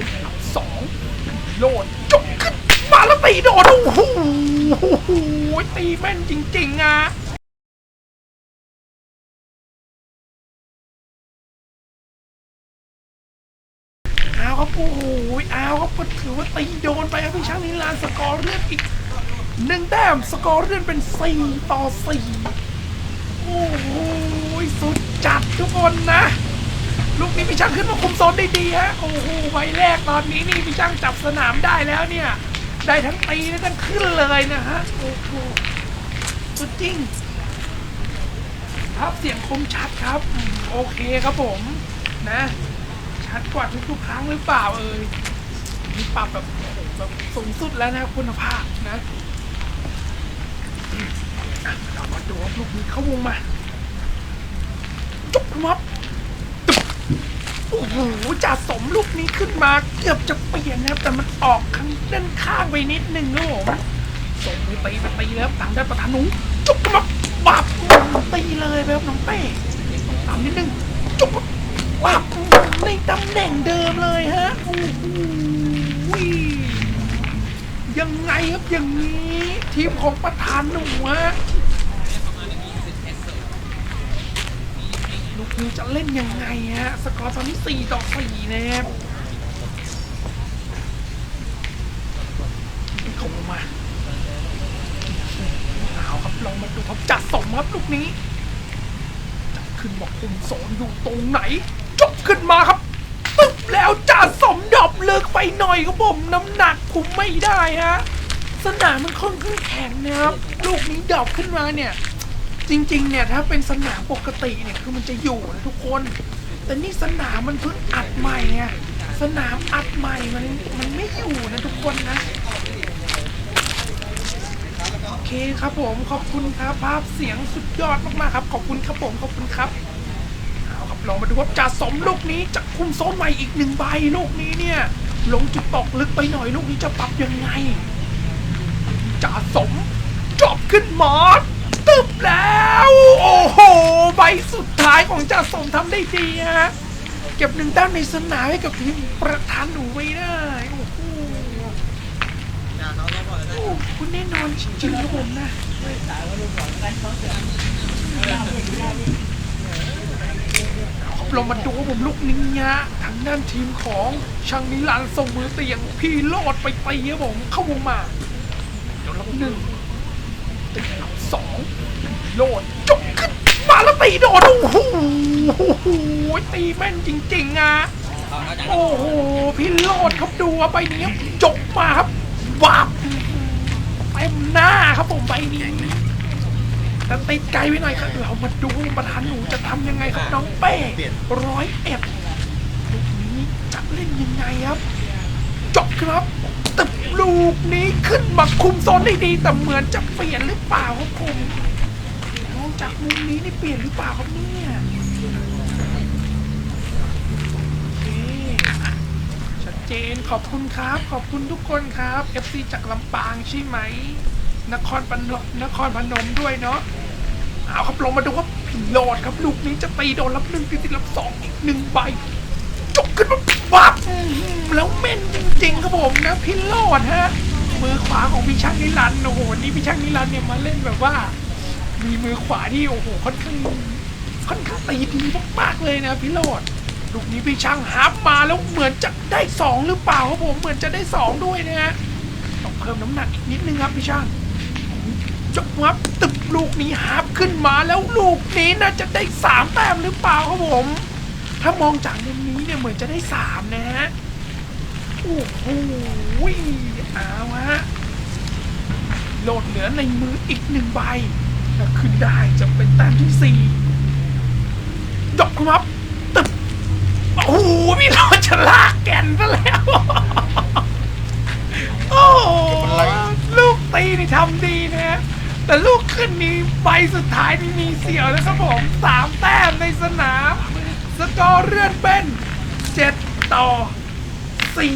ติดอันดับสองโลดจบขึ้นมาแล้วตีโดนโอ้โหตีแม่นจริงๆอะเอาครับโอ้โหเอาครับก็ถือว่าตีโดนไปครับพี่ช้างนิลานสกอร์เลื่อนอีกหนึ่งแต้มสกอร์เลื่อนเป็นสี่ต่อสี่โอ้โหสุดจัดทุกคนนะ ลูกนี้พี่ช่างขึ้นมาคุมโซนได้ดีฮะ โอ้โหใบแรกตอนนี้นี่พี่ช่างจับสนามได้แล้วเนี่ย ได้ทั้งตีได้ทั้งขึ้นเลยนะฮะ โอ้โหสุดจริงครับเสียงคมชัดครับ โอเคครับผมนะ ชัดกว่าทุกๆครั้งหรือเปล่าเอ่ยนี่ปรับแบบแบบสูงสุดแล้วนะคุณภาพนะเรามาดูว่าลูกนี้เข้าวงมาจุ๊บมับตึ๊บ โอ้โหจ่าสมลูกนี้ขึ้นมา เกือบจะเปลี่ยนนะครับแต่มันออกข้างด้านข้างไปนิดนึงนะผมส่งไปตีไปตีแล้วทางด้านประธานหนุจุ๊บมับบับตีเลยแบบน้องเป้ต้องตามนิดนึงจุ๊บปับในตำแหน่งเดิมเลยฮะโอ้โหยังไงครับอย่างนี้ ทีมของประธานหนูฮะ จะเล่นยังไงฮะ สกอร์ตอนนี้4ต่อ4นะครับเข้ามาเอาครับลองมาดูครับจัดสมครับลูกนี้จับขึ้นบอกคุมโซนอยู่ตรงไหนจบขึ้นมาครับตึ๊บแล้วจ่าสมดอบเลิกไปหน่อยครับผมน้ำหนักคุมไม่ได้ฮะสนามมันค่อนข้างแข็งนะครับลูกนี้ดอปขึ้นมาเนี่ย จริงๆ เนี่ยถ้าเป็นสนามปกติเนี่ยคือมันจะอยู่นะทุกคน แต่นี่สนามมันเพิ่งอัดใหม่ไงสนามอัดใหม่มันมันไม่อยู่นะทุกคนนะโอเคครับผมขอบคุณครับภาพเสียงสุดยอดมากๆครับ ขอบคุณครับผมขอบคุณครับเอาครับลองมาดูว่าจ่าสมลูกนี้จะคุมโซนใหม่อีกหนึ่งใบลูกนี้เนี่ยลงจุดตกลึกไปหน่อยลูกนี้จะปรับยังไงจ่าสมจบขึ้นมาตึบแล้ว ใบสุดท้ายของจ่าสมทำได้ดีฮะ เก็บหนึ่งแต้มในสนามให้กับทีมประธานหนูไว้ได้โอ้โหโอ้คุณแน่นอนจริงๆครับผมนะลงมาดูว่าผมลูกนิงยะทางด้านทีมของช่างนิรันส่งมือเตียงพี่โลดไปตีครับผมเข้าวงมาเดี๋ยวรับหนึ่งติดอันดับสองโลดจบขึ้น ตีโดนโอ้โหตีแม่นจริงๆอะโอ้โหพี่โลดครับดูว่าใบนี้จบมาครับวับเต็มหน้าครับผมใบนี้แต่ติดไกลไว้หน่อยครับเรามาดูประธานหนูจะทำยังไงครับน้องเป้ร้อยเอ็ดลูกนี้จะเล่นยังไงครับจบครับตึบลูกนี้ขึ้นมาคุมโซนได้ดีแต่เหมือนจะเปลี่ยนหรือเปล่าครับผม จากมุมนี้นี่เปลี่ยนหรือเปล่าครับเนี่ยโอเคชัดเจนขอบคุณครับ ขอบคุณทุกคนครับ FC จากลำปางใช่ไหม นครพนมนครพนมด้วยเนาะเอาครับลงมาดูว่าพิโรดครับลูกนี้จะตีโดนรับหนึ่งตีติดรับสองอีกหนึ่งใบจบขึ้นมาบับแล้วแม่นจริงๆครับผมนะพิโรดฮะมือขวาของพี่ช่างนิรันดร์โอ้โหนี่พี่ช่างนิรันดร์เนี่ยมาเล่นแบบว่า มีมือขวาที่โอ้โหค่อนข้างค่อนข้างตีดีมากๆเลยนะพี่โรดลูกนี้พี่ช่างฮับมาแล้วเหมือนจะได้สองหรือเปล่าครับผมเหมือนจะได้สองด้วยนะฮะต้องเพิ่มน้ำหนักอีกนิดนึงครับพี่ช่างจบครับตึบลูกนี้ฮับขึ้นมาแล้วลูกนี้น่าจะได้สามแต้มหรือเปล่าครับผมถ้ามองจากมุมนี้เนี่ยเหมือนจะได้สามนะฮะโอ้โหเอาฮะโหลดเหลือในมืออีกหนึ่งใบ ถ้าขึ้นได้จะเป็นแต้มที่สี่ดอกครับตึบโอ้โหพี่เราจะลากแกนซะแล้ว โอ้โหลูกตีนี่ทำดีนะฮะแต่ลูกขึ้นนี้ใบสุดท้ายนี่มีเสี่ยวแล้วครับผมสามแต้มในสนาม สกอร์เลื่อนเป็นเจ็ดต่อสี่